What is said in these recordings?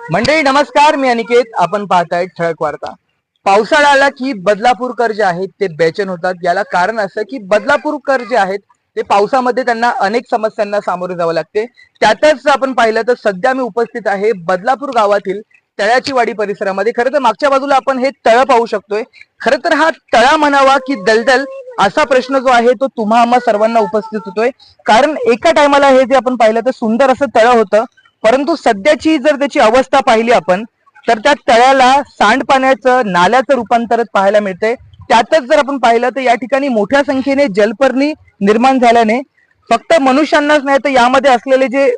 मंडळी नमस्कार मी अनिकेत. आपण पाहताय ठळक वार्ता. पावसाळा आला की बदलापूरकर जे आहेत ते बेचन होतात. याला कारण असं की बदलापूरकर जे आहेत ते पावसामध्ये त्यांना अनेक समस्यांना सामोरे जावं लागते. त्यातच आपण पाहिलं तर सध्या मी उपस्थित आहे बदलापूर गावातील तळ्याची वाडी परिसरामध्ये. खरं तर मागच्या बाजूला आपण हे तळ पाहू शकतोय. खरं तर हा तळा म्हणावा की दलदल असा प्रश्न जो आहे तो तुम्हा आम्हा सर्वांना उपस्थित होतोय. कारण एका टायमाला हे जे आपण पाहिलं तर सुंदर असं तळ होतं. परंतु सध्याची जर त्याची अवस्था पाहिली आपण तर त्या तळ्याला सांडपाण्याचं नाल्याचं रूपांतर पाहायला मिळते. त्यातच जर आपण पाहिलं तर या ठिकाणी मोठ्या संख्येने जलपर्णी निर्माण झाल्याने फक्त मनुष्यांनाच नाही तर यामध्ये असलेले जे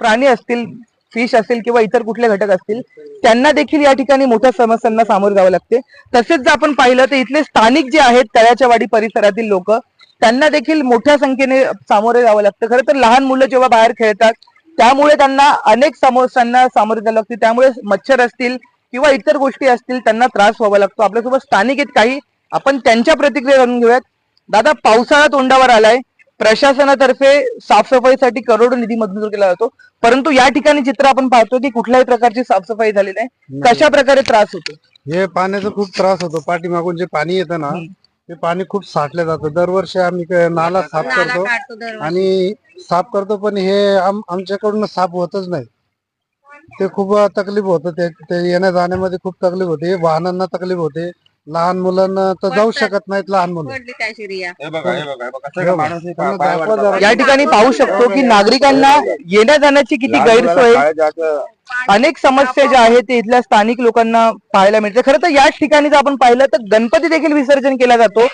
प्राणी असतील फिश असेल किंवा इतर कुठले घटक असतील त्यांना देखील या ठिकाणी मोठ्या समस्यांना सामोरे जावं लागते. तसेच जर आपण पाहिलं तर इथले स्थानिक जे आहेत तळ्याच्या वाडी परिसरातील लोक त्यांना देखील मोठ्या संख्येने सामोरे जावं लागतं. खरं तर लहान मुलं जेव्हा बाहेर खेळतात त्यामुळे त्यांना अनेक समस्यांना सामोरे जावं लागते त्यामुळे मच्छर असतील किंवा इतर गोष्टी असतील त्यांना त्रास व्हावा लागतो. आपल्यासोबत स्थानिक आहेत काही. आपण त्यांच्या प्रतिक्रिया जाणून घेऊयात. दादा पावसाळा तोंडावर आलाय. प्रशासनातर्फे साफसफाईसाठी करोडो निधी मंजूर केला जातो. परंतु या ठिकाणी चित्र आपण पाहतो की कुठल्याही प्रकारची साफसफाई झाली नाही. कशा प्रकारे त्रास होतो? हे पाण्याचा खूप त्रास होतो. पाठीमागून जे पाणी येतं ना ते पाणी खूप साठलं जातं. दरवर्षी आम्ही क- नाला साफ करतो आणि साफ करतो पण हे आम- आमच्याकडून साफ होतच नाही. ते खूप तकलीफ होतं. ते ते येण्या जाण्यामध्ये खूप तकलीफ होते. वाहनांना तकलीफ होते. लहान मुलांना तर जाऊ शकत नाहीत लहान मुलं. पडली त्या शिरिया हे बघा हे बघा हे बघा माणूस हे पाय. या ठिकाणी पाहू शकतो की नागरिकांना येण्या जाण्याची किती लहान मुलाला गैरसोय शाळेत जायचं. अनेक समस्या ज्या आहेत ते इथल्या स्थानिक लोकांना पाहायला मिळते. खरं तर याच ठिकाणी जर आपण पाहिलं तर गणपती देखील विसर्जन केला जातो.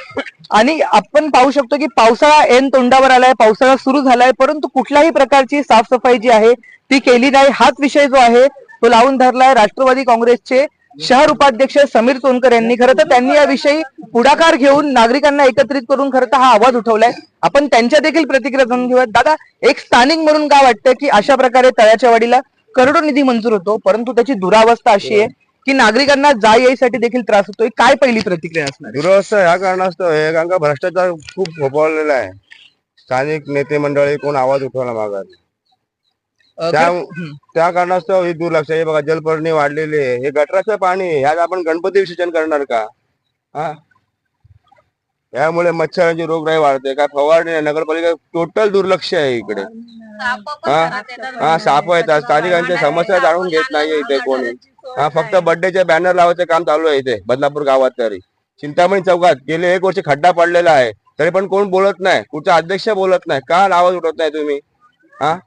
आणि आपण पाहू शकतो की पावसाळा एन तोंडावर आलाय पावसाळा सुरू झालाय परंतु कुठल्याही प्रकारची साफसफाई जी आहे ती केली नाही. हाच विषय जो आहे तो लावून धरलाय राष्ट्रवादी काँग्रेसचे शहर उपाध्यक्ष समीर सोनकर यांनी खरं तर त्यांनी याविषयी पुढाकार घेऊन नागरिकांना एकत्रित करून खरं तर हा आवाज उठवलाय. आपण त्यांच्या देखील प्रतिक्रिया जाणून घेऊयात. दादा एक स्थानिक म्हणून काय वाटतं की अशा प्रकारे तळ्याच्या वाडीला करोडो निधी मंजूर होतो परंतु त्याची दुरावस्था अशी आहे की नागरिकांना जा येईसाठी देखील त्रास होतोय. काय पहिली प्रतिक्रिया असणार दुरावस्था ह्या कारणास्तव हे कारण का भ्रष्टाचार खूप फोफावलेला आहे. स्थानिक नेते मंडळी कोण आवाज उठवला मागा त्या कारणास्तव ही दुर्लक्ष हे बघा जलपर्णी वाढलेली आहे. हे गटराचं पाणी. ह्यात आपण गणपती विसर्जन करणार का? हा? यामुळे मच्छरांची रोगराई वाढते काय फवारणी नाही. नगरपालिका टोटल दुर्लक्ष आहे इकडे. हा? हा साप येतात. स्थानिकांच्या समस्या जाणून घेत नाहीये इथे कोणी. हा फक्त बर्थडेचे बॅनर लावायचं काम चालू आहे इथे बदलापूर गावात तरी. चिंतामणी चौकात गेले एक वर्ष खड्डा पडलेला आहे. तरी पण कोण बोलत नाही. कुठचा अध्यक्ष बोलत नाही. का आवाज उठवत नाही तुम्ही? हा?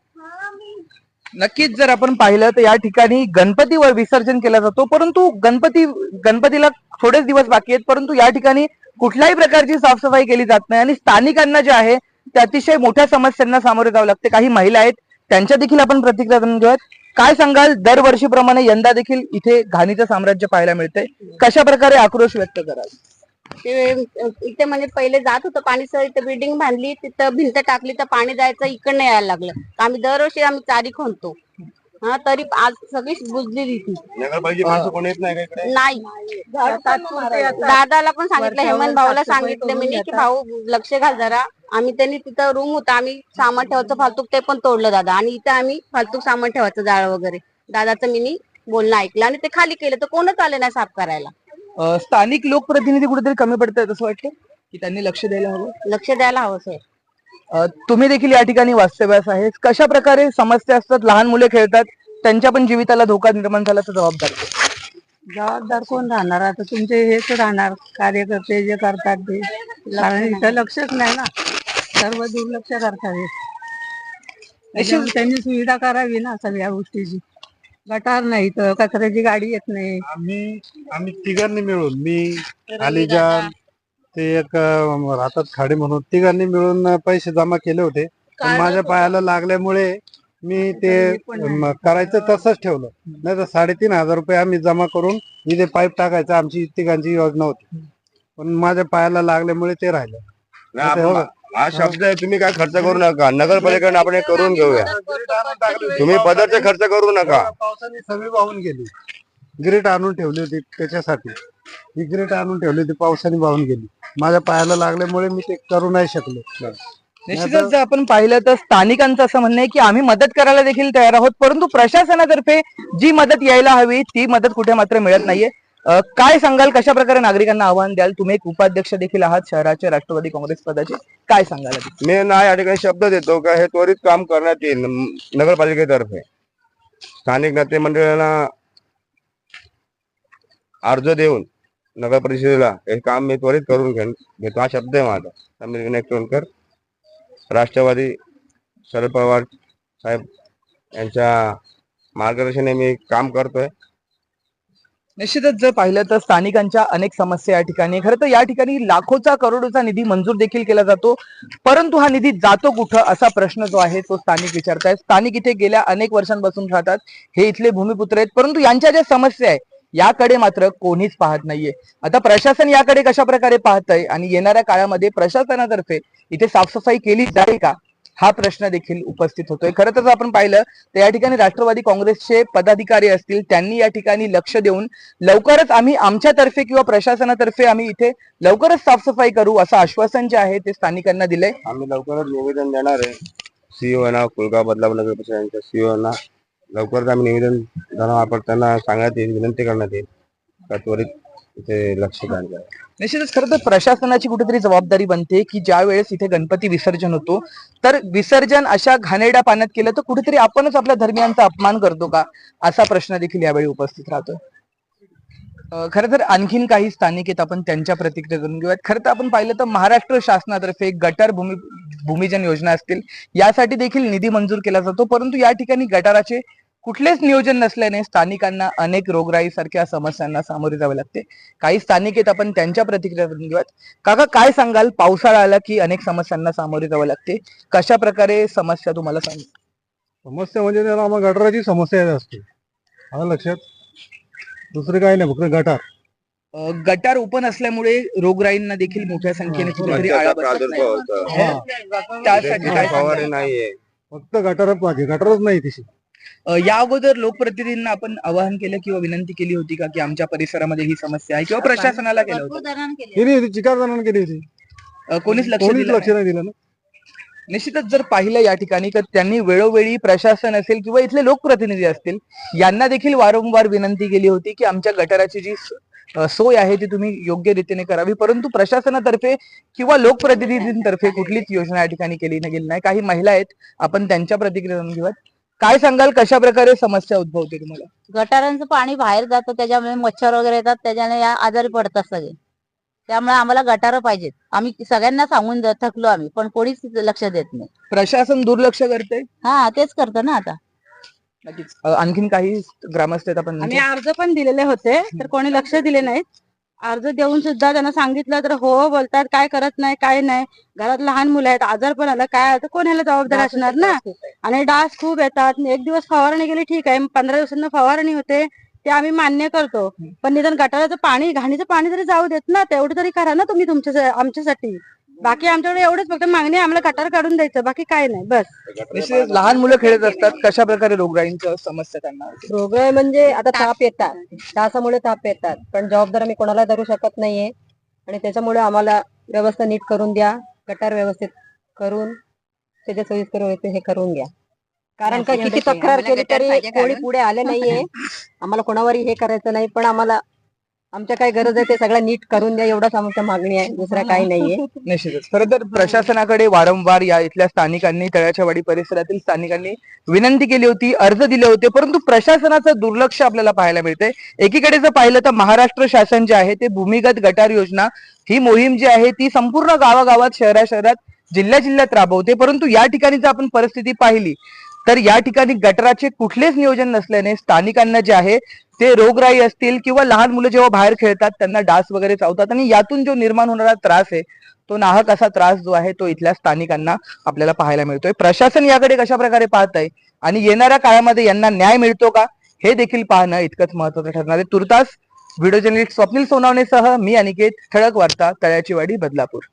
नक्कीच जर आपण पाहिलं तर या ठिकाणी गणपतीवर विसर्जन केला जातो परंतु गणपती गणपतीला थोडेच दिवस बाकी आहेत परंतु या ठिकाणी कुठल्याही प्रकारची साफसफाई केली जात नाही आणि स्थानिकांना जे आहे ते अतिशय मोठ्या समस्यांना सामोरे जावं लागते. काही महिला आहेत त्यांच्या देखील आपण प्रतिक्रिया जाणून घेऊयात. काय सांगाल? दरवर्षीप्रमाणे यंदा देखील इथे घाणीचं साम्राज्य पाहायला मिळतंय. कशा प्रकारे आक्रोश व्यक्त कराल? ते इथे म्हणजे पहिले जात होतं पाणी सर इथे बिल्डिंग बांधली तिथं भिंत टाकली तर पाणी जायचं इकडनं यायला लागलं. आम्ही दरवर्षी आम्ही चारी खणतो. हा तरी आज सगळी बुजलेली ती. नाही का इकडे? नाही. दादाला पण सांगितलं हेमंत भाऊला सांगितलं मी की भाऊ लक्ष घाल जरा. आम्ही त्यांनी तिथं रूम होता आम्ही सामान ठेवायचं फालतूक ते पण तोडलं दादा. आणि इथं आम्ही फालतूक सामान ठेवायचं जाळ वगैरे. दादाचं मी बोलणं ऐकलं आणि ते खाली केलं तर कोणच आले नाही साफ करायला. स्थानिक लोकप्रतिनिधी कुठेतरी कमी पडतात असं वाटतं की त्यांनी लक्ष द्यायला हवं? लक्ष द्यायला हवं सर. अ, तुम्ही देखील या ठिकाणी वास्तव्यास आहे कशा प्रकारे समस्या असतात लहान मुले खेळतात त्यांच्या पण जीविताला धोका निर्माण झाला तर जबाबदार कोण? जबाबदार कोण राहणार? आता तुमचे हेच राहणार. कार्यकर्ते जे करतात ते. कारण इथं लक्षच नाही ना. सर्व दुर्लक्ष करतात हे. त्याच्यामुळे त्यांनी सुविधा करावी ना सगळ्या गोष्टीची. गटार नाही तर कचऱ्याची गाडी येत नाही? आम्ही आम्ही तिघांनी मिळून मी अलीजान ते एक अं, राहतात खाडे म्हणून तिघांनी मिळून पैसे जमा केले होते. पण माझ्या पायाला लागल्यामुळे मी ते करायचं तसंच ठेवलं. नाही तर साडेतीन हजार रुपये आम्ही जमा करून इथे पाईप टाकायचं आमची तिघांची योजना होती. पण माझ्या पायाला लागल्यामुळे ते राहिलं. नाही, आपण- हा शब्द आहे तुम्ही काय खर्च करू नका. नगरपालिकेने आपण हे करून घेऊया. तुम्ही पदार्थ खर्च करू नका. पावसाने सगळी वाहून गेली. ग्रेट आणून ठेवली होती त्याच्यासाठी. ही ग्रेट आणून ठेवली होती पावसाने वाहून गेली. माझ्या पायाला लागल्यामुळे मी ते करू नाही शकलो. निश्चितच जर आपण पाहिलं तर स्थानिकांचं असं म्हणणं आहे की आम्ही मदत करायला देखील तयार आहोत परंतु प्रशासनातर्फे जी मदत यायला हवी ती मदत कुठे मात्र मिळत नाहीये. काय सांगाल? कशा प्रकारे नागरिकांना आव्हान द्याल? तुम्ही एक उपाध्यक्ष देखील आहात शहराचे राष्ट्रवादी काँग्रेस पदाचे. काय सांगाल मी ना या ठिकाणी शब्द देतो का? हे त्वरित काम करण्यात येईल नगरपालिकेतर्फे. स्थानिक नेते मंडळांना अर्ज देऊन नगर परिषदेला हे काम मी त्वरित करून घेऊन घेतो. हा शब्द आहे माझा. समीर विनायक टोणकर राष्ट्रवादी शरद पवार साहेब यांच्या मार्गदर्शनाने मी काम करतोय. निश्चितच जर पाहिलं तर स्थानिकांच्या अनेक समस्या या ठिकाणी खरं तर या ठिकाणी लाखोचा करोडोचा निधी मंजूर देखील केला जातो. परंतु हा निधी जातो कुठं असा प्रश्न जो आहे तो स्थानिक विचारतायत स्थानिक इथे गेल्या अनेक वर्षांपासून राहतात. हे इथले भूमिपुत्र आहेत. परंतु यांच्या ज्या समस्या आहे याकडे मात्र कोणीच पाहत नाहीये. आता प्रशासन याकडे कशा प्रकारे पाहतंय आणि येणाऱ्या काळामध्ये प्रशासनातर्फे इथे साफसफाई केली जाईल का? हा प्रश्न देखील उपस्थित होतोय. खरं तर आपण पाहिलं तर या ठिकाणी राष्ट्रवादी काँग्रेसचे पदाधिकारी असतील त्यांनी या ठिकाणी लक्ष देऊन लवकरच आम्ही आमच्यातर्फे किंवा प्रशासनातर्फे आम्ही इथे लवकरच साफसफाई करू असं आश्वासन जे आहे ते स्थानिकांना दिलंय. आम्ही लवकरच निवेदन देणार आहे. सीओ ना कुलगाव बदलाव नगर परिषद सीओ ना लवकरच आम्ही निवेदन देणार आपण त्यांना सांगण्यात येईल विनंती करण्यात येईल. त्वरित इथे लक्ष द्यायला निश्चितच खरं तर प्रशासनाची कुठेतरी जबाबदारी बनते की ज्या वेळेस इथे गणपती विसर्जन होतो तर विसर्जन अशा घाणेरड्या पाण्यात केलं तर कुठेतरी आपणच आपल्या धर्मियांचा अपमान करतो का? असा प्रश्न देखील यावेळी उपस्थित राहतो खर खरं तर आणखीन काही स्थानिक आहेत आपण त्यांच्या प्रतिक्रिया करून घेऊयात. खरं तर आपण पाहिलं तर महाराष्ट्र शासनातर्फे गटार भूमी भूमिजन योजना असतील यासाठी देखील निधी मंजूर केला जातो परंतु या ठिकाणी गटाराचे कुठलेच नियोजन नसल्याने स्थानिकांना अनेक रोगराई सारख्या समस्यांना सामोरे जावे लागते. काही स्थानिक आहेत आपण त्यांच्या प्रतिक्रिया जाणून घेऊयात. काका काय सांगाल? पावसाळा आला की अनेक समस्यांना सामोरे जावे लागते. कशा प्रकारे समस्या तुम्हाला सांग समस्या म्हणजे त्याला आम्हाला गटाराची समस्या असते. आलं लक्षात. दुसरं काही नाही फक्त गटार. गटार ओपन असल्यामुळे रोगराईंना देखील मोठ्या संख्येने कुठेतरी आळा. प्रादुर्भाव त्यासाठी काय फक्त गटार पाहिजे. गटारच नाही तिशी या अगोदर लोकप्रतिनिधींना आपण आवाहन केलं किंवा विनंती केली होती का की आमच्या परिसरामध्ये ही समस्या आहे किंवा प्रशासनाला केलं होतं? भरपूर जणांनी केलं. केली होती चिकार जणांनी केली होती. अं, कोणीच लक्ष कोणीच दिलं लक्ष नाही. नाही दिलं ना? निश्चितच जर पाहिलं या ठिकाणी तर त्यांनी वेळोवेळी प्रशासन असेल किंवा इथले लोकप्रतिनिधी असतील यांना देखील वारंवार विनंती केली होती की आमच्या गटाराची जी स- अ, सोय आहे ती तुम्ही योग्य रीतीने करावी. परंतु प्रशासनातर्फे किंवा लोकप्रतिनिधींतर्फे कुठलीच योजना या ठिकाणी केली न- गेली नाही. काही महिला आहेत आपण त्यांच्या प्रतिक्रिया जाणून घेऊयात. काय सांगाल कशा प्रकारे समस्या उद्भवते तुम्हाला? गटारांचं पाणी बाहेर जातं त्याच्यामुळे मच्छर वगैरे येतात त्याच्याने या आजारी पडतात सगळे. त्यामुळे आम्हाला गटारं पाहिजेत. आम्ही सगळ्यांना सांगून थकलो आम्ही पण कोणीच लक्ष देत नाही. प्रशासन दुर्लक्ष करते हा तेच करतं ना आता. अ, आणखीन काही ग्रामस्थ आहेत आपण आम्ही अर्ज पण दिलेले होते तर कोणी लक्ष दिले नाहीत. अर्ज देऊन सुद्धा त्यांना सांगितलं तर हो बोलतात काय करत नाही काय नाही. घरात लहान मुलं आहेत आजार पण आला काय तर कोण ह्याला जबाबदार असणार ना? आणि डास खूप येतात. एक दिवस फवारणी गेली ठीक आहे. पंधरा दिवसांना फवारणी होते ते आम्ही मान्य करतो. पण निदान गटाराचं पाणी घाणीचं पाणी तरी जाऊ देत ना तेवढं तरी करा ना तुम्ही तुमच्या आमच्यासाठी. बाकी आमच्याकडे एवढंच फक्त मागणी आहे, आम्हाला गटार काढून द्यायचं बाकी काय नाही बस. निश्चितच लहान मुलं खेळत असतात कशा प्रकारे रोगराईंच्या समस्या त्यांना? होते? रोग म्हणजे आता ताप. येतात. डासामुळे ताप येतात. पण जबाबदार आम्ही कोणाला धरू शकत नाहीये. आणि त्याच्यामुळे आम्हाला व्यवस्था नीट करून द्या गटार व्यवस्थित करून त्याच्या सोयीस्कर होते हे करून घ्या. कारण का किती तक्रार केली तरी कोणी पुढे आले नाहीये. आम्हाला कोणावरही हे करायचं नाही पण आम्हाला आमच्या काय गरज आहे ते सगळं नीट करून द्या एवढाच आमच्या मागणी आहे दुसरा काही नाहीये. निश्चितच. खरं तर प्रशासनाकडे वारंवार या इथल्या स्थानिकांनी तळ्याच्यावाडी परिसरातील स्थानिकांनी विनंती केली होती अर्ज दिले होते परंतु प्रशासनाचं दुर्लक्ष आपल्याला पाहायला मिळते एकीकडे जर पाहिलं तर महाराष्ट्र शासन जे आहे ते भूमिगत गटार योजना ही मोहीम जी आहे ती संपूर्ण गावागावात शहरा शहरात जिल्ह्या जिल्ह्यात राबवते. परंतु या ठिकाणी जर आपण परिस्थिती पाहिली तर या ठिकाणी गटराचे कुठलेच नियोजन नसल्याने स्थानिकांना जे आहे ते रोगराई असतील किंवा लहान मुलं जेव्हा बाहेर खेळतात त्यांना डास वगैरे चावतात आणि यातून जो निर्माण होणारा त्रास आहे तो नाहक असा त्रास जो आहे तो इथल्या स्थानिकांना आपल्याला पाहायला मिळतोय. प्रशासन याकडे कशा प्रकारे पाहत आहे आणि येणाऱ्या काळामध्ये यांना न्याय मिळतो का? हे देखील पाहणं इतकंच महत्वाचं ठरणार आहे. तुर्तास व्हिडिओ जर्नलिस्ट स्वप्नील सोनावणेसह मी अनिकेत ठळक वार्ता तळ्याची वाडी बदलापूर.